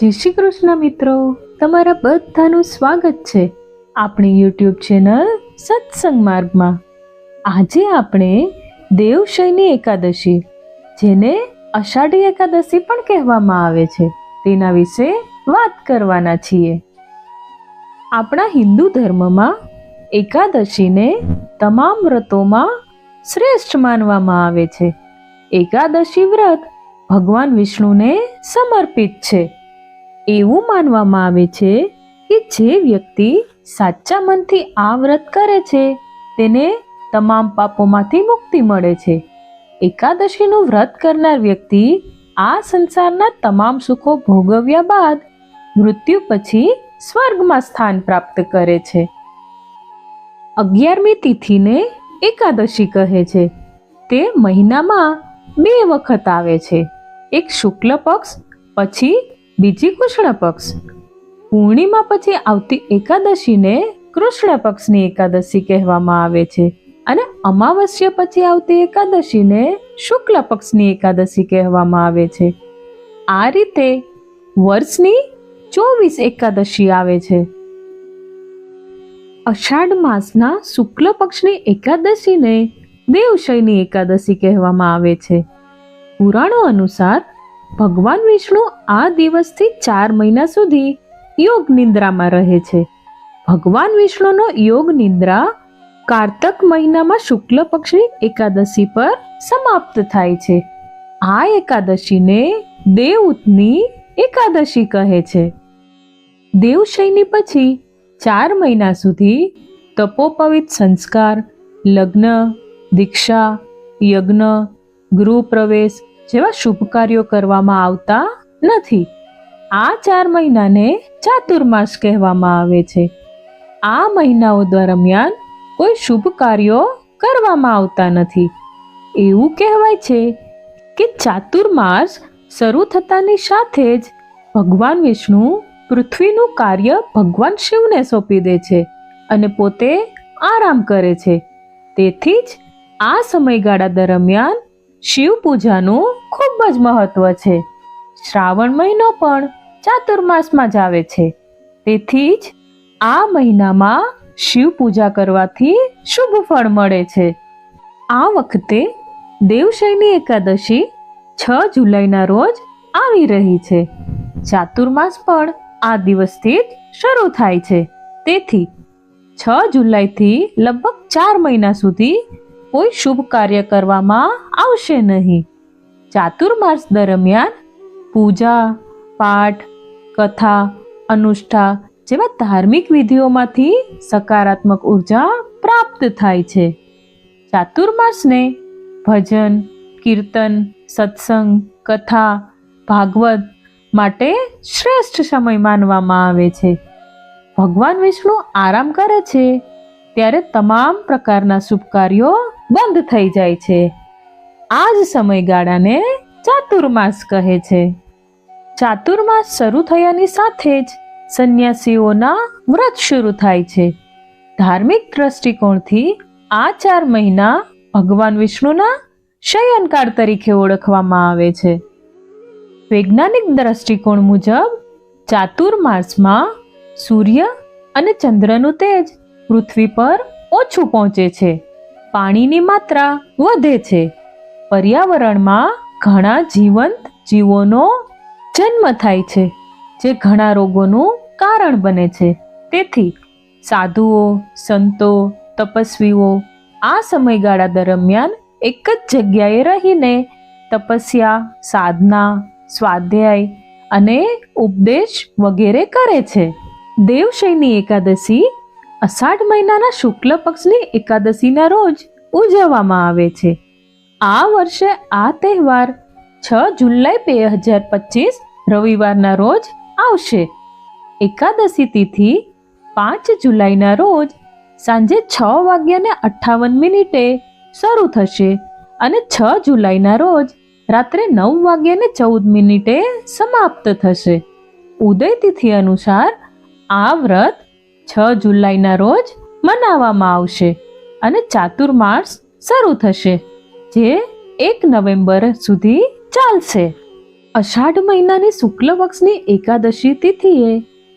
જય શ્રી કૃષ્ણ મિત્રો. તમારા બધાનું સ્વાગત છે આપણી યુટ્યુબ ચેનલ સત્સંગ માર્ગમાં. આજે આપણે દેવશયની એકાદશી, જેને અષાઢી એકાદશી પણ કહેવામાં આવે છે, તેના વિશે વાત કરવાના છીએ. આપણા હિન્દુ ધર્મમાં એકાદશીને તમામ વ્રતોમાં શ્રેષ્ઠ માનવામાં આવે છે. એકાદશી વ્રત ભગવાન વિષ્ણુને સમર્પિત છે. એવું માનવામાં આવે છે કે જે વ્યક્તિ સાચા મનથી આ વ્રત કરે છે, તેને તમામ પાપોમાંથી મુક્તિ મળે છે. એકાદશીનું વ્રત કરનાર વ્યક્તિ આ સંસારના તમામ સુખો ભોગવ્યા બાદ મૃત્યુ પછી સ્વર્ગમાં સ્થાન પ્રાપ્ત કરે છે. અગિયારમી તિથિને એકાદશી કહે છે. તે મહિનામાં બે વખત આવે છે. એક શુક્લ પક્ષ પછી બીજી કૃષ્ણ પક્ષ. પૂર્ણિમા પછી આવતી એકાદશીને કૃષ્ણ પક્ષની એકાદશી કહેવામાં આવે છે અને અમાવસ્યા પછી આવતી એકાદશીને શુક્લ પક્ષની એકાદશી કહેવામાં આવે છે. આ રીતે વર્ષની ચોવીસ એકાદશી આવે છે. અષાઢ માસના શુક્લ પક્ષની એકાદશીને દેવશયની એકાદશી કહેવામાં આવે છે. પુરાણો અનુસાર ભગવાન વિષ્ણુ આ દિવસથી ચાર મહિના સુધી યોગ નિંદ્રામાં રહે છે. ભગવાન વિષ્ણુનો યોગ નિંદ્રા કારતક મહિનામાં શુક્લ પક્ષની એકાદશી પર સમાપ્ત થાય છે. આ એકાદશીને દેવઉતની એકાદશી કહે છે. દેવશયની પછી ચાર મહિના સુધી તપોપવિત સંસ્કાર, લગ્ન, દીક્ષા, યજ્ઞ ગૃહ પ્રવેશ જેવા શુભ કાર્યો કરવામાં આવતા નથી. આ ચાર મહિનાને ચાતુર્માસ કહેવામાં આવે છે. આ મહિનાઓ દરમિયાન કોઈ શુભ કાર્યો કરવામાં આવતા નથી. એવું કહેવાય છે કે ચાતુર્માસ શરૂ થતાની સાથે જ ભગવાન વિષ્ણુ પૃથ્વીનું કાર્ય ભગવાન શિવને સોંપી દે છે અને પોતે આરામ કરે છે. તેથી જ આ સમયગાળા દરમિયાન શિવ પૂજાનું ખૂબ જ મહત્વ છે. શ્રાવણ મહિનો પણ ચાતુર્માસમાં જ આવે છે. તેથી જ આ મહિનામાં શિવ પૂજા કરવાથી શુભ ફળ મળે છે. આ વખતે દેવશયની એકાદશી છ જુલાઈના રોજ આવી રહી છે. ચાતુર્માસ પણ આ દિવસથી જ શરૂ થાય છે. તેથી છ જુલાઈથી લગભગ ચાર મહિના સુધી કોઈ શુભ કાર્ય કરવામાં આવશે નહીં. ચાતુર્માસ દરમિયાન પૂજા, પાઠ, કથા, અનુષ્ઠા જેવા ધાર્મિક વિધિઓમાંથી સકારાત્મક ઊર્જા પ્રાપ્ત થાય છે. ચાતુર્માસને ભજન, કીર્તન, સત્સંગ, કથા, ભાગવત માટે શ્રેષ્ઠ સમય માનવામાં આવે છે. ભગવાન વિષ્ણુ આરામ કરે છે ત્યારે તમામ પ્રકારના શુભ કાર્યો બંધ થઈ જાય છે. આ જ સમયગાળાને ચાતુર્માસ કહે છે. ચાતુર્માસ શરૂ થયાની સાથે જ સંન્યાસીઓના વ્રત શરૂ થાય છે. ધાર્મિક દ્રષ્ટિકોણથી આ ચાર મહિના ભગવાન વિષ્ણુના શયનકાળ તરીકે ઓળખવામાં આવે છે. વૈજ્ઞાનિક દ્રષ્ટિકોણ મુજબ ચાતુર્માસમાં સૂર્ય અને ચંદ્રનું તેજ પૃથ્વી પર ઓછું પહોંચે છે. પાણીની માત્રા વધે છે. પર્યાવરણમાં ઘણા જીવંત જીવોનો જન્મ થાય છે, જે ઘણા રોગોનું કારણ બને છે. તેથી, સાધુઓ, સંતો, તપસ્વીઓ આ સમયગાળા દરમિયાન એક જ જગ્યાએ રહીને તપસ્યા, સાધના, સ્વાધ્યાય અને ઉપદેશ વગેરે કરે છે. દેવશયની એકાદશી અષાઢ મહિનાના શુક્લ પક્ષની એકાદશીના રોજ ઉજવવામાં આવે છે. આ વર્ષે આ તહેવાર છ જુલાઈ બે હજાર પચીસ રવિવારના રોજ આવશે. એકાદશી તિથિ પાંચ જુલાઈના રોજ સાંજે છ વાગ્યાને અઠ્ઠાવન મિનિટે શરૂ થશે અને છ જુલાઈના રોજ રાત્રે નવ વાગ્યાને ચૌદ મિનિટે સમાપ્ત થશે. ઉદય તિથિ અનુસાર આ વ્રત છ જુલાઈના રોજ મનાવવામાં આવશે અને ચાતુર્માસ શરૂ થશે, જે એક નવેમ્બર સુધી ચાલશે. અષાઢ મહિનાની શુક્લ પક્ષની એકાદશી તિથિએ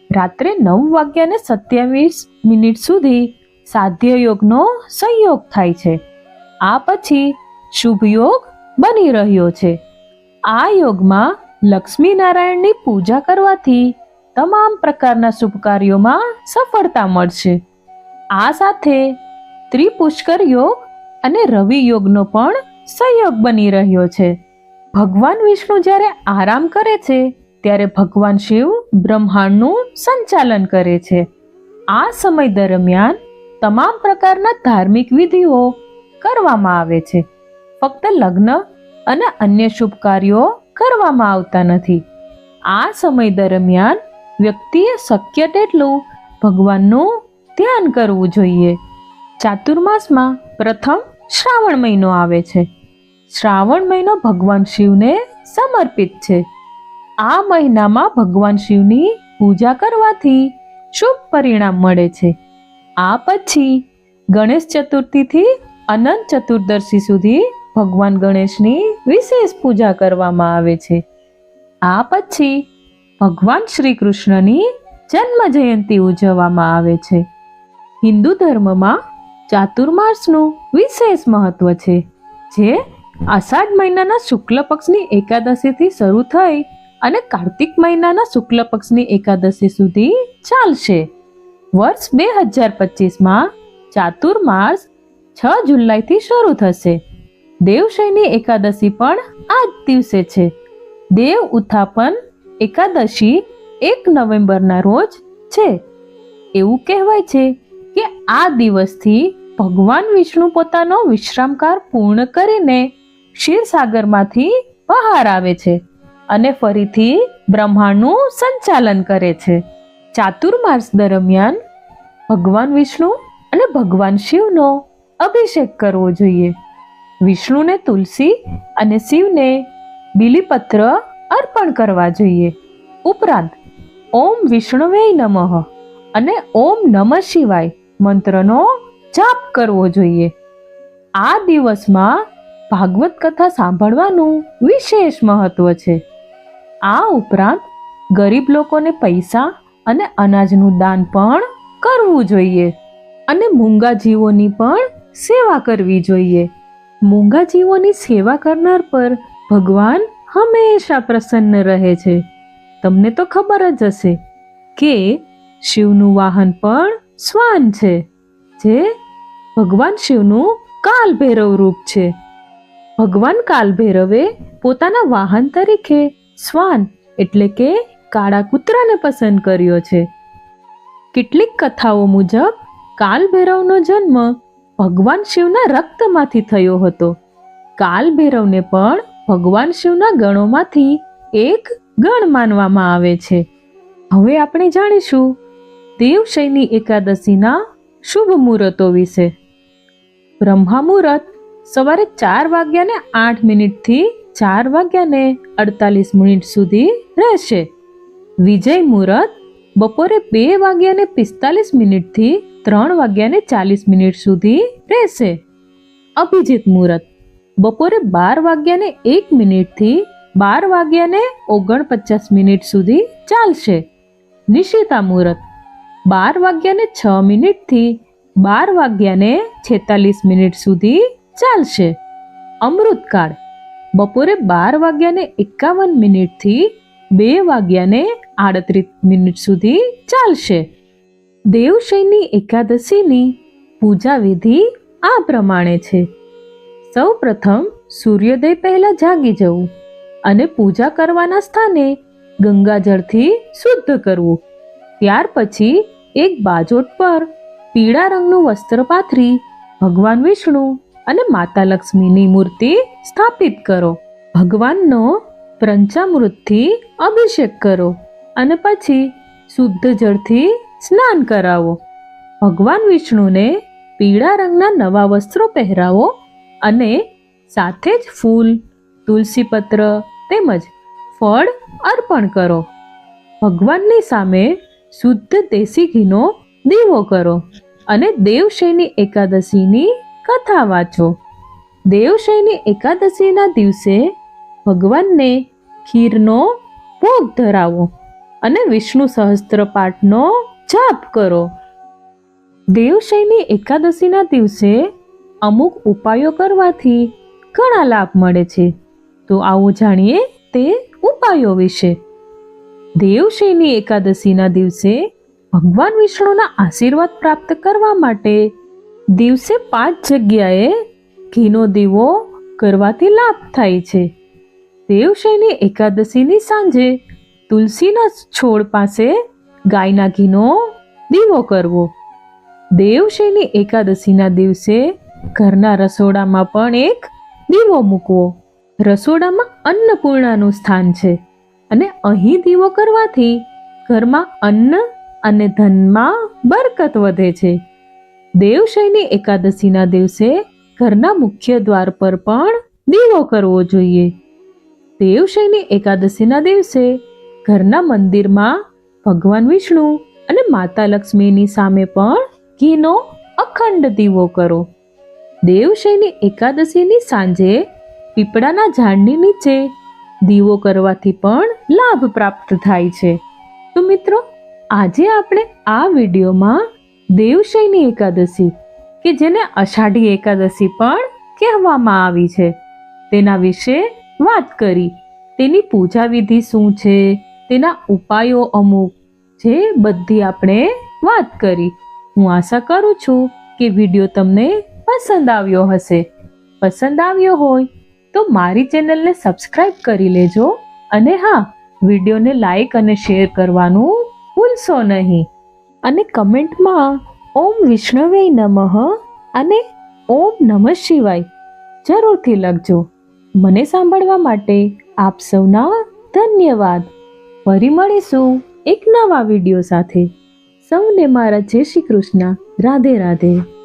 રાત્રે નવ વાગ્યાને સત્યાવીસ મિનિટ સુધી સાધ્ય યોગનો સંયોગ થાય છે. આ પછી શુભ યોગ બની રહ્યો છે. આ યોગમાં લક્ષ્મી નારાયણની પૂજા કરવાથી તમામ પ્રકારના શુભ કાર્યોમાં સફળતા મળશે. આ સાથે ત્રિપુષ્કર યોગ અને રવિ યોગનો પણ સંયોગ બની રહ્યો છે. ભગવાન વિષ્ણુ જ્યારે આરામ કરે છે, ત્યારે ભગવાન શિવ બ્રહ્માંડનું સંચાલન કરે છે. આ સમય દરમિયાન તમામ પ્રકારના ધાર્મિક વિધિઓ કરવામાં આવે છે. ફક્ત લગ્ન અને અન્ય શુભ કાર્યો કરવામાં આવતા નથી. આ સમય દરમિયાન વ્યક્તિએ શક્ય તેટલું ભગવાનનું ધ્યાન કરવું જોઈએ. ચાતુર્માસમાં પ્રથમ શ્રાવણ મહિનો આવે છે. શ્રાવણ મહિનો ભગવાન શિવને સમર્પિત છે. આ મહિનામાં ભગવાન શિવની પૂજા કરવાથી શુભ પરિણામ મળે છે. આ પછી ગણેશ ચતુર્થીથી અનંત ચતુર્દશી સુધી ભગવાન ગણેશની વિશેષ પૂજા કરવામાં આવે છે. આ પછી ભગવાન શ્રી કૃષ્ણની જન્મ જયંતિ ઉજવવામાં આવે છે. હિન્દુ ધર્મમાં ચાતુર્માસનું વિશેષ મહત્વ છે, જે આષાઢ મહિનાના શુક્લ પક્ષની એકાદશીથી શરૂ થઈ અને કાર્તિક મહિનાના શુક્લ પક્ષની એકાદશી સુધી ચાલશે. વર્ષ બે હજાર પચીસમાં ચાતુર્માસ છ જુલાઈથી શરૂ થશે. દેવશયની એકાદશી પણ આ જ દિવસે છે. દેવ ઉત્થાપન એકાદશી એક નવેમ્બરના રોજ છે. એવું કહેવાય છે કે આ દિવસથી ભગવાન વિષ્ણુ પોતાનો વિશ્રામકાર પૂર્ણ કરીને ક્ષીરસાગરમાંથી બહાર આવે છે અને ફરીથી બ્રહ્માંડનું સંચાલન કરે છે. ચાતુર્માસ દરમિયાન ભગવાન વિષ્ણુ અને ભગવાન શિવનો અભિષેક કરવો જોઈએ. વિષ્ણુને તુલસી અને શિવને બિલીપત્ર અર્પણ કરવા જોઈએ. ઉપરાંત, ઓમ વિષ્ણવે નમઃ અને ઓમ નમઃ શિવાય મંત્રનો જાપ કરવો જોઈએ. આ દિવસમાં ભાગવત કથા સાંભળવાનું વિશેષ મહત્વ છે. આ ઉપરાંત, ગરીબ લોકોને પૈસા અને અનાજનું દાન પણ કરવું જોઈએ અને મૂંગા જીવોની પણ સેવા કરવી જોઈએ. મૂંગા જીવોની સેવા કરનાર પર ભગવાન હંમેશા પ્રસન્ન રહે છે. તમને તો ખબર જ હશે કે શિવનું વાહન પણ શ્વાન છે, જે ભગવાન શિવનું કાલ ભૈરવ રૂપ છે. ભગવાન કાલ ભૈરવે પોતાના વાહન તરીકે શ્વાન એટલે કે કાળા કૂતરાને પસંદ કર્યો છે. કેટલીક કથાઓ મુજબ કાલ ભૈરવનો જન્મ ભગવાન શિવના રક્તમાંથી થયો હતો. કાલ ભૈરવને પણ ભગવાન શિવના ગણોમાંથી એક ગણ માનવામાં આવે છે. હવે આપણે જાણીશું દેવશયની એકાદશીના શુભ મુહૂર્તો વિશે. બ્રહ્મા મુહૂર્ત સવારે ચાર વાગ્યાને આઠ મિનિટથી ચાર વાગ્યાને અડતાલીસ મિનિટ સુધી રહેશે. વિજય મુહૂર્ત બપોરે બે વાગ્યાને પિસ્તાલીસ મિનિટથી ત્રણ વાગ્યાને ચાલીસ મિનિટ સુધી રહેશે. અભિજીત મુહૂર્ત બપોરે બાર વાગ્યાને એક મિનિટથી બાર વાગ્યાને ઓગણપચાસ મિનિટ સુધી ચાલશે. નિશિતા મુહૂર્ત. બાર વાગ્યાને છ મિનિટથી બાર વાગ્યાને છેતાલીસ મિનિટ સુધી ચાલશે. અમૃતકાળ. બપોરે બાર વાગ્યાને એકાવન મિનિટથી બે વાગ્યાને આડત્રીસ મિનિટ સુધી ચાલશે. દેવશયની એકાદશીની પૂજા વિધિ આ પ્રમાણે છે. સૌ પ્રથમ સૂર્યોદય પહેલા જાગી જવું અને પૂજા કરવાના સ્થાને ગંગાજળથી શુદ્ધ કરવું. ત્યાર પછી એક બાજોટ પર પીળા રંગનું વસ્ત્ર પાથરી ભગવાન વિષ્ણુ અને માતા લક્ષ્મીની મૂર્તિ સ્થાપિત કરો. ભગવાનનો પંચામૃતથી અભિષેક કરો અને પછી શુદ્ધ જળથી સ્નાન કરાવો. ભગવાન વિષ્ણુને પીળા રંગના નવા વસ્ત્રો પહેરાવો અને સાથે જ ફૂલ, તુલસી પત્ર તેમજ ફળ અર્પણ કરો. ભગવાનની સામે શુદ્ધ દેશી ઘીનો દીવો કરો અને દેવશયની એકાદશીની કથા વાંચો. દેવશયની એકાદશીના દિવસે ભગવાનને ખીરનો ભોગ ધરાવો અને વિષ્ણુ સહસ્ત્ર પાઠનો જાપ કરો. દેવશયની એકાદશીના દિવસે અમુક ઉપાયો કરવાથી ઘણા લાભ મળે છે. તો આવો જાણીએ તે ઉપાયો વિશે. દેવશયની એકાદશીના દિવસે ભગવાન વિષ્ણુના આશીર્વાદ પ્રાપ્ત કરવા માટે દિવસે પાંચ જગ્યાએ ઘીનો દીવો કરવાથી લાભ થાય છે. દેવશયની એકાદશીની સાંજે તુલસીના છોડ પાસે ગાયના ઘીનો દીવો કરવો. દેવશયની એકાદશીના દિવસે ઘરના રસોડામાં પણ એક દીવો મૂકવો. રસોડામાં અન્નપૂર્ણાનું સ્થાન છે અને અહીં દીવો કરવાથી ઘરમાં અન્ન અને ધનમાં બરકત વધે છે. દેવશયની એકાદશીના દિવસે ઘરના મુખ્ય દ્વાર પર પણ દીવો કરવો જોઈએ. દેવશયની એકાદશીના દિવસે ઘરના મંદિરમાં ભગવાન વિષ્ણુ અને માતા લક્ષ્મીની સામે પણ ઘીનો અખંડ દીવો કરો. દેવશયની એકાદશીની સાંજે પીપળાના ઝાડની નીચે દીવો કરવાથી પણ લાભ પ્રાપ્ત થાય છે. તો મિત્રો, આજે આપણે આ વિડીયોમાં દેવશયની એકાદશી કે જેને અષાઢી એકાદશી પણ કહેવામાં આવી છે, તેના વિશે વાત કરી. તેની પૂજા વિધિ શું છે, તેના ઉપાયો અમુક, જે બધી આપણે વાત કરી. હું આશા કરું છું કે વીડિયો તમને પસંદ આવ્યો હશે. પસંદ આવ્યો હોય તો મારી ચેનલને સબસ્ક્રાઇબ કરી લેજો અને હા, વિડીયોને લાઈક અને શેર કરવાનું ભૂલશો નહીં. અને કમેન્ટમાં ઓમ વિષ્ણવે નમઃ અને ઓમ નમઃ શિવાય જરૂરથી લખજો. મને સાંભળવા માટે આપ સૌના ધન્યવાદ. ફરી મળીશું એક નવા વીડિયો સાથે. સૌને મારા જય શ્રી કૃષ્ણ. રાધે રાધે.